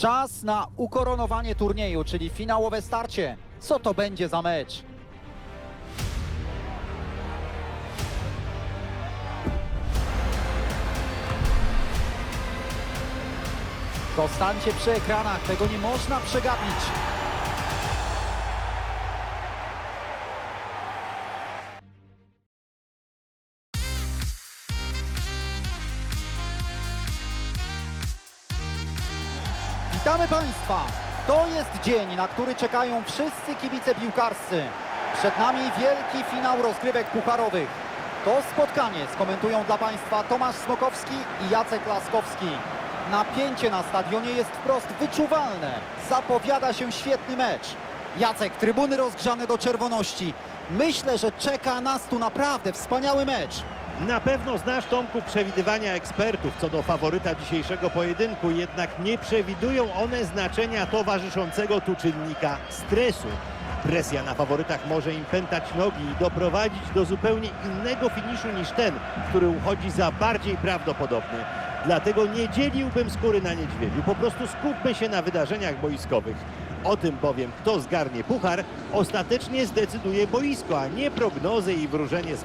Czas na ukoronowanie turnieju, czyli finałowe starcie. Co to będzie za mecz? Zostańcie przy ekranach, tego nie można przegapić. Witamy Państwa! To jest dzień, na który czekają wszyscy kibice piłkarscy. Przed nami wielki finał rozgrywek pucharowych. To spotkanie skomentują dla Państwa Tomasz Smokowski i Jacek Laskowski. Napięcie na stadionie jest wprost wyczuwalne. Zapowiada się świetny mecz. Jacek, trybuny rozgrzane do czerwoności. Myślę, że czeka nas tu naprawdę wspaniały mecz. Na pewno znasz, Tomku, przewidywania ekspertów co do faworyta dzisiejszego pojedynku, jednak nie przewidują one znaczenia towarzyszącego tu czynnika stresu. Presja na faworytach może im pętać nogi i doprowadzić do zupełnie innego finiszu niż ten, który uchodzi za bardziej prawdopodobny. Dlatego nie dzieliłbym skóry na niedźwiedziu, po prostu skupmy się na wydarzeniach boiskowych. O tym bowiem, kto zgarnie puchar, ostatecznie zdecyduje boisko, a nie prognozy i wróżenie z.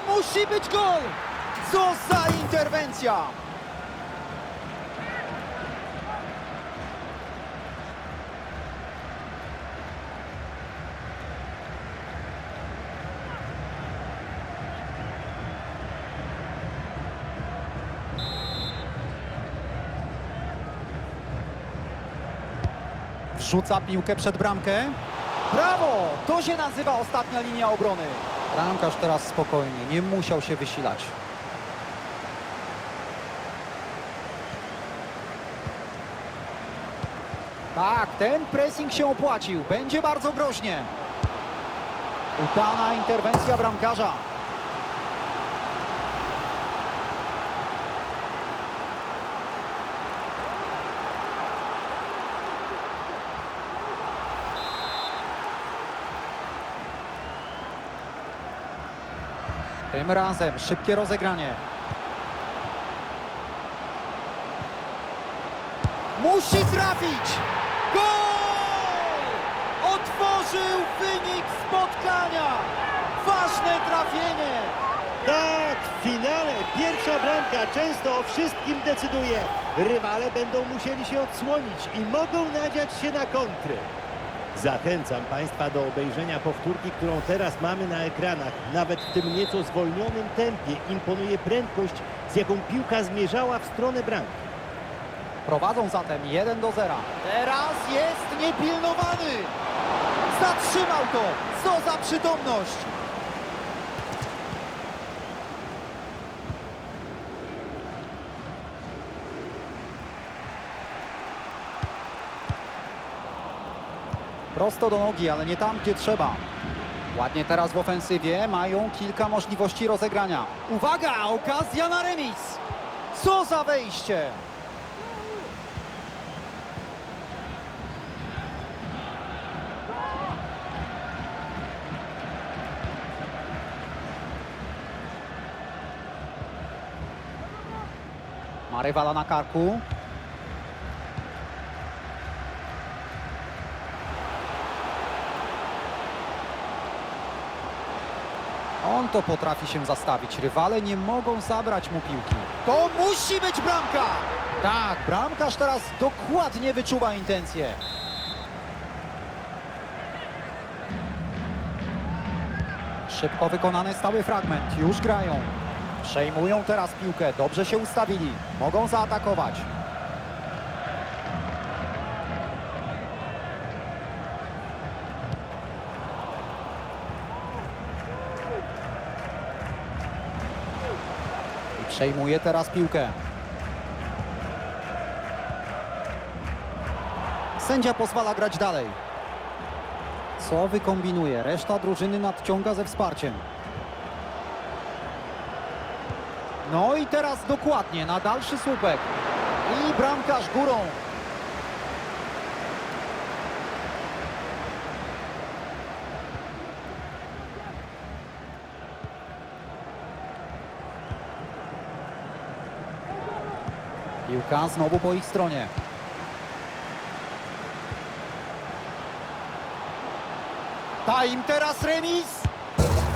musi być gol! Co za interwencja! Wrzuca piłkę przed bramkę. Brawo! To się nazywa ostatnia linia obrony. Bramkarz teraz spokojnie, nie musiał się wysilać. Tak, ten pressing się opłacił. Będzie bardzo groźnie. Udana interwencja bramkarza. Tym razem szybkie rozegranie. Musi trafić! Gol! Otworzył wynik spotkania! Ważne trafienie! Tak, w finale pierwsza bramka często o wszystkim decyduje. Rywale będą musieli się odsłonić i mogą nadziać się na kontry. Zachęcam Państwa do obejrzenia powtórki, którą teraz mamy na ekranach. Nawet w tym nieco zwolnionym tempie imponuje prędkość, z jaką piłka zmierzała w stronę bramki. Prowadzą zatem 1 do 0. Teraz jest niepilnowany! Zatrzymał to! Co za przytomność! Prosto do nogi, ale nie tam, gdzie trzeba. Ładnie teraz w ofensywie mają kilka możliwości rozegrania. Uwaga, okazja na remis. Co za wejście! Ma na karku. To potrafi się zastawić. Rywale nie mogą zabrać mu piłki. To musi być bramka! Tak, bramkarz teraz dokładnie wyczuwa intencje. Szybko wykonany stały fragment. Już grają. Przejmują teraz piłkę. Dobrze się ustawili. Mogą zaatakować. Przejmuje teraz piłkę. Sędzia pozwala grać dalej. Co wykombinuje? Reszta drużyny nadciąga ze wsparciem. No i teraz dokładnie na dalszy słupek. I bramkarz górą. Piłka znowu po ich stronie. Ta im teraz remis.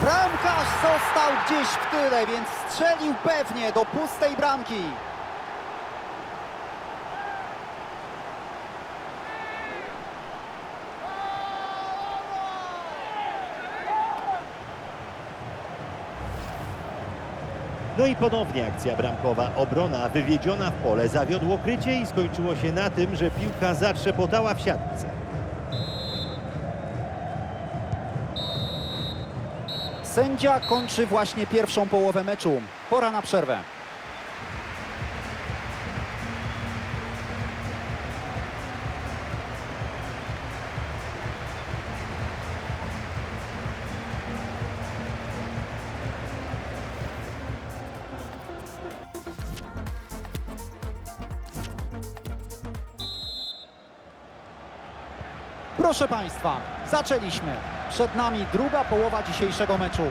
Bramkarz został gdzieś w tyle, więc strzelił pewnie do pustej bramki. No i ponownie akcja bramkowa. Obrona wywiedziona w pole zawiodło krycie i skończyło się na tym, że piłka zatrzepotała w siatce. Sędzia kończy właśnie pierwszą połowę meczu. Pora na przerwę. Proszę Państwa, zaczęliśmy. Przed nami druga połowa dzisiejszego meczu.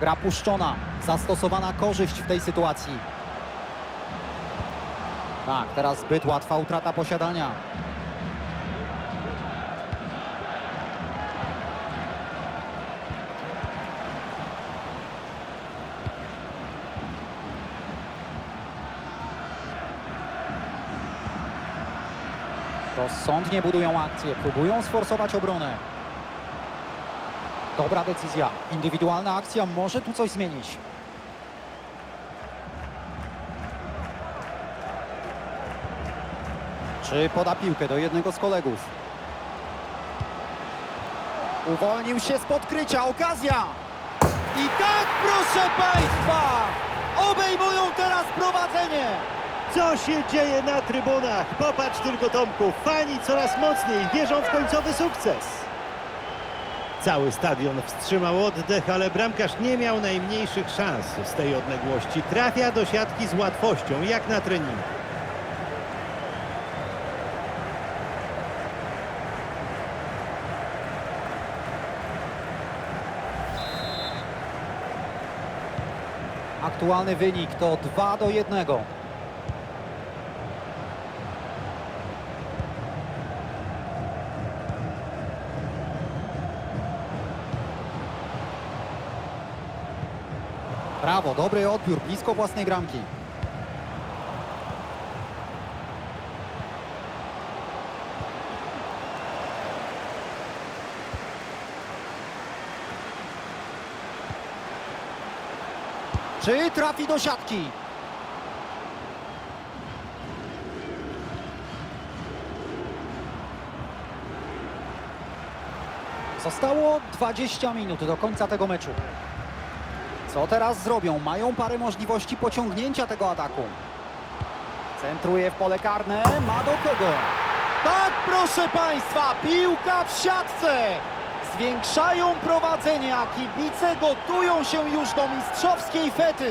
Gra puszczona, zastosowana korzyść w tej sytuacji. Tak, teraz zbyt łatwa utrata posiadania. Rozsądnie budują akcję, próbują sforsować obronę. Dobra decyzja. Indywidualna akcja może tu coś zmienić. Czy poda piłkę do jednego z kolegów? Uwolnił się z podkrycia. Okazja! I tak, proszę Państwa! Obejmują teraz prowadzenie! Co się dzieje na trybunach? Popatrz tylko Tomku, fani coraz mocniej wierzą w końcowy sukces. Cały stadion wstrzymał oddech, ale bramkarz nie miał najmniejszych szans z tej odległości. Trafia do siatki z łatwością, jak na treningu. Aktualny wynik to 2 do 1. Dobry odbiór, blisko własnej bramki. Czy trafi do siatki? Zostało 20 minut do końca tego meczu. Co teraz zrobią? Mają parę możliwości pociągnięcia tego ataku. Centruje w pole karne, ma do kogo? Tak, proszę Państwa, piłka w siatce! Zwiększają prowadzenie, a kibice gotują się już do mistrzowskiej fety.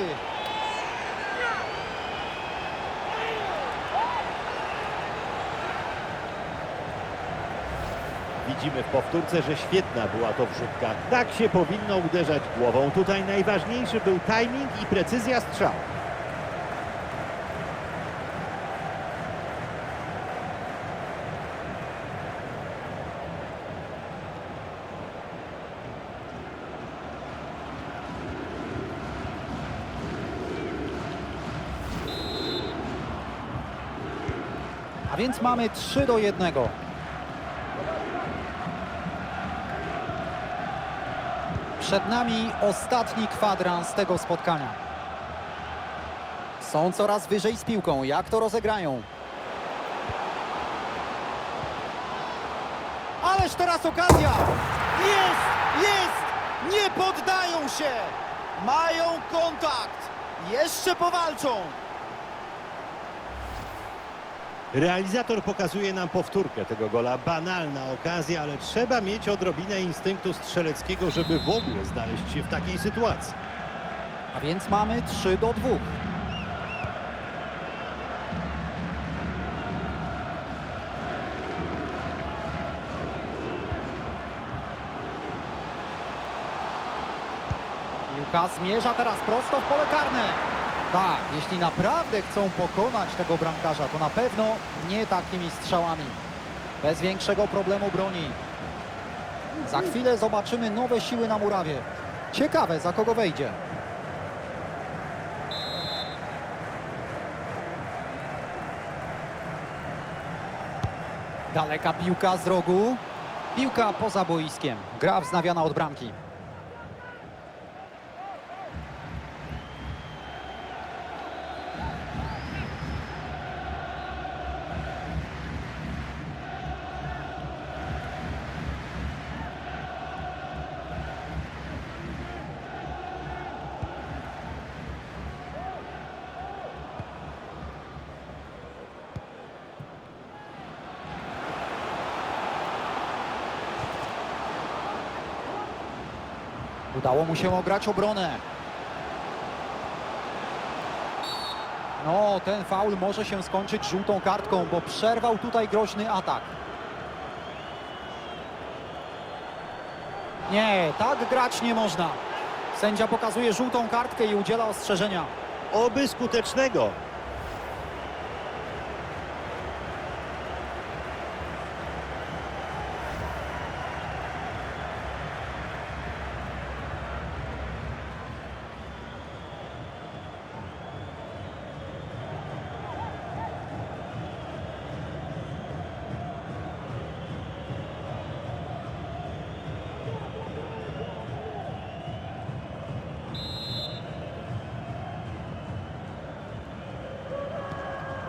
Widzimy w powtórce, że świetna była to wrzutka. Tak się powinno uderzać głową. Tutaj najważniejszy był timing i precyzja strzału. A więc mamy 3 do 1. Przed nami ostatni kwadrans tego spotkania. Są coraz wyżej z piłką. Jak to rozegrają? Ależ teraz okazja! Jest! Jest! Nie poddają się! Mają kontakt! Jeszcze powalczą! Realizator pokazuje nam powtórkę tego gola. Banalna okazja, ale trzeba mieć odrobinę instynktu strzeleckiego, żeby w ogóle znaleźć się w takiej sytuacji. A więc mamy 3 do 2. Piłka zmierza teraz prosto w pole karne. Tak, jeśli naprawdę chcą pokonać tego bramkarza, to na pewno nie takimi strzałami. Bez większego problemu broni. Za chwilę zobaczymy nowe siły na murawie. Ciekawe, za kogo wejdzie. Daleka piłka z rogu. Piłka poza boiskiem. Gra wznawiana od bramki. Udało mu się ograć obronę. No, ten faul może się skończyć żółtą kartką, bo przerwał tutaj groźny atak. Nie, tak grać nie można. Sędzia pokazuje żółtą kartkę i udziela ostrzeżenia. Oby skutecznego.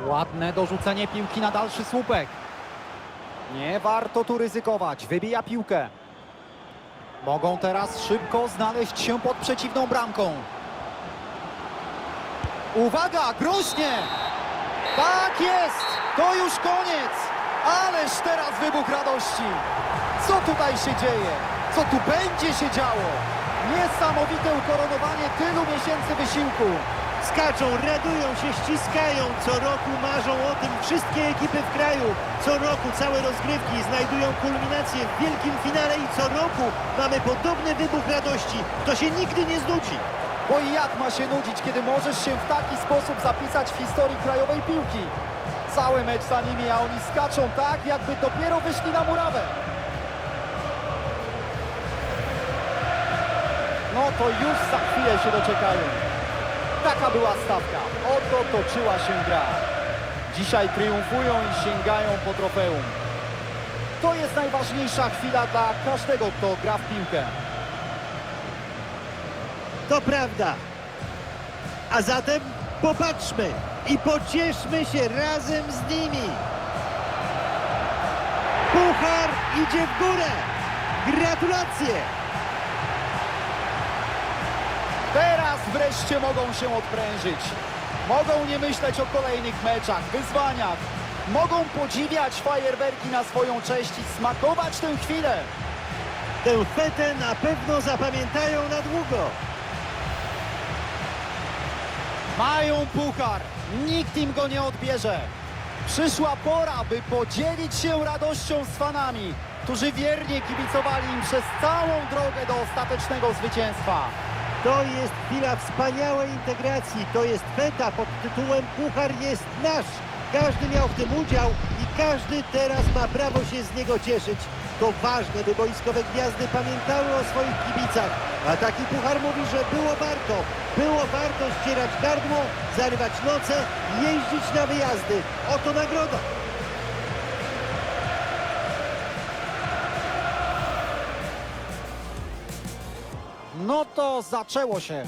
Ładne dorzucenie piłki na dalszy słupek. Nie warto tu ryzykować. Wybija piłkę. Mogą teraz szybko znaleźć się pod przeciwną bramką. Uwaga, groźnie! Tak jest! To już koniec! Ależ teraz wybuch radości! Co tutaj się dzieje? Co tu będzie się działo? Niesamowite ukoronowanie tylu miesięcy wysiłku. Skaczą, radują się, ściskają. Co roku marzą o tym wszystkie ekipy w kraju. Co roku całe rozgrywki znajdują kulminację w wielkim finale i co roku mamy podobny wybuch radości. To się nigdy nie znudzi. Bo i jak ma się nudzić, kiedy możesz się w taki sposób zapisać w historii krajowej piłki? Cały mecz za nimi, a oni skaczą tak, jakby dopiero wyszli na murawę. No to już za chwilę się doczekają. Taka była stawka. Oto toczyła się gra. Dzisiaj triumfują i sięgają po trofeum. To jest najważniejsza chwila dla każdego, kto gra w piłkę. To prawda. A zatem popatrzmy i pocieszmy się razem z nimi. Puchar idzie w górę. Gratulacje! Teraz wreszcie mogą się odprężyć. Mogą nie myśleć o kolejnych meczach, wyzwaniach. Mogą podziwiać fajerwerki na swoją cześć i smakować tę chwilę. Tę fetę na pewno zapamiętają na długo. Mają puchar. Nikt im go nie odbierze. Przyszła pora, by podzielić się radością z fanami. którzy wiernie kibicowali im przez całą drogę do ostatecznego zwycięstwa. To jest chwila wspaniałej integracji. To jest meta pod tytułem Puchar jest nasz. Każdy miał w tym udział i każdy teraz ma prawo się z niego cieszyć. To ważne, by boiskowe gwiazdy pamiętały o swoich kibicach. A taki puchar mówi, że było warto. Było warto ścierać gardło, zarywać noce, jeździć na wyjazdy. Oto nagroda. No to zaczęło się.